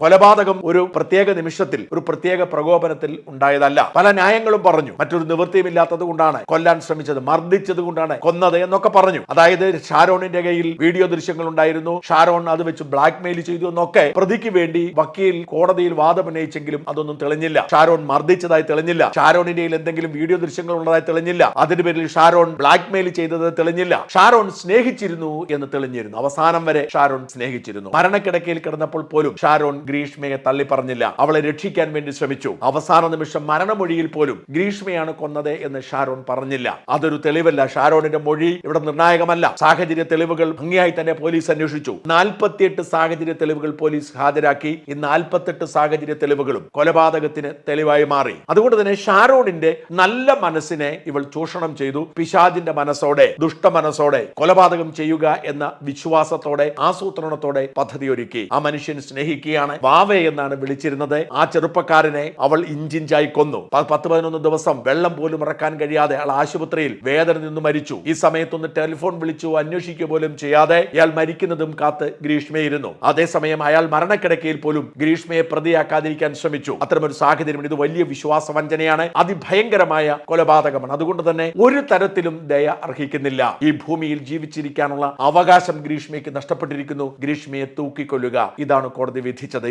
കൊലപാതകം ഒരു പ്രത്യേക നിമിഷത്തിൽ ഒരു പ്രത്യേക പ്രകോപനത്തിൽ ഉണ്ടായതല്ല. പല ന്യായങ്ങളും പറഞ്ഞു. മറ്റൊരു നിവൃത്തിയുമില്ലാത്തത് കൊണ്ടാണ് കൊല്ലാൻ ശ്രമിച്ചത് മർദ്ദിച്ചത് കൊണ്ടാണ് കൊന്നത് എന്നൊക്കെ പറഞ്ഞു. അതായത് ഷാരോണിന്റെ കയ്യിൽ വീഡിയോ ദൃശ്യങ്ങൾ ഉണ്ടായിരുന്നു ഷാരോൺ അത് വെച്ച് ബ്ലാക്ക് മെയിൽ ചെയ്തു എന്നൊക്കെ പ്രതിക്ക് വേണ്ടി വക്കീൽ കോടതിയിൽ വാദമുന്നയിച്ചെങ്കിലും അതൊന്നും തെളിഞ്ഞില്ല. ഷാരോൺ മർദ്ദിച്ചതായി തെളിഞ്ഞില്ല. ഷാരോണിന്റെ എന്തെങ്കിലും വീഡിയോ ദൃശ്യങ്ങൾ ഉള്ളതായി തെളിഞ്ഞില്ല. അതിന് പേരിൽ ഷാരോൺ ബ്ലാക്ക് മെയിൽ ചെയ്തത് തെളിഞ്ഞില്ല. ഷാരോൺ സ്നേഹിച്ചിരുന്നു എന്ന് തെളിഞ്ഞിരുന്നു. അവസാനം വരെ ഷാരോൺ സ്നേഹിച്ചിരുന്നു. മരണക്കിടക്കയിൽ കിടന്നപ്പോൾ പോലും ഷാരോൺ ഗ്രീഷ്മയെ തള്ളി പറഞ്ഞില്ല അവളെ രക്ഷിക്കാൻ വേണ്ടി ശ്രമിച്ചു. അവസാന നിമിഷം മരണമൊഴിയിൽ പോലും ഗ്രീഷ്മയാണ് കൊന്നത് എന്ന് ഷാരോൺ പറഞ്ഞില്ല. അതൊരു തെളിവല്ല. ഷാരോണിന്റെ മൊഴി ഇവിടെ നിർണായകമല്ല. സാഹചര്യ തെളിവുകൾ ഭംഗിയായി തന്നെ പോലീസ് അന്വേഷിച്ചു. നാൽപ്പത്തിയെട്ട് സാഹചര്യ തെളിവുകൾ പോലീസ് ഹാജരാക്കി. ഈ നാൽപ്പത്തെട്ട് സാഹചര്യ തെളിവുകളും കൊലപാതകത്തിന് തെളിവായി മാറി. അതുകൊണ്ട് തന്നെ ഷാരോണിന്റെ നല്ല മനസ്സിനെ ഇവൾ ചൂഷണം ചെയ്തു. പിശാജിന്റെ മനസ്സോടെ ദുഷ്ട മനസ്സോടെ കൊലപാതകം ചെയ്യുക എന്ന വിശ്വാസത്തോടെ ആസൂത്രണത്തോടെ പദ്ധതി ഒരുക്കി ആ മനുഷ്യൻ സ്നേഹിക്കുകയാണ് വാവേ എന്നാണ് വിളിച്ചിരുന്നത്. ആ ചെറുപ്പക്കാരനെ അവൾ ഇഞ്ചിഞ്ചായി കൊന്നു. പത്ത് പതിനൊന്ന് ദിവസം വെള്ളം പോലും ഇറക്കാൻ കഴിയാതെ അയാൾ ആശുപത്രിയിൽ വേദന നിന്ന് മരിച്ചു. ഈ സമയത്തൊന്ന് ടെലിഫോൺ വിളിച്ചു അന്വേഷിക്കുക പോലും ചെയ്യാതെ ഇയാൾ മരിക്കുന്നതും കാത്ത് ഗ്രീഷ്മയിരുന്നു അതേസമയം അയാൾ മരണക്കിടക്കയിൽ പോലും ഗ്രീഷ്മയെ പ്രതിയാക്കാതിരിക്കാൻ ശ്രമിച്ചു. അത്തരമൊരു സാഹചര്യം ഇത് വലിയ വിശ്വാസ വഞ്ചനയാണ് അതിഭയങ്കരമായ കൊലപാതകമാണ്. അതുകൊണ്ട് തന്നെ ഒരു തരത്തിലും ദയ അർഹിക്കുന്നില്ല. ഈ ഭൂമിയിൽ ജീവിച്ചിരിക്കാനുള്ള അവകാശം ഗ്രീഷ്മയ്ക്ക് നഷ്ടപ്പെട്ടിരിക്കുന്നു. ഗ്രീഷ്മയെ തൂക്കിക്കൊല്ലുക. ഇതാണ് കോടതി വിധിച്ചത്.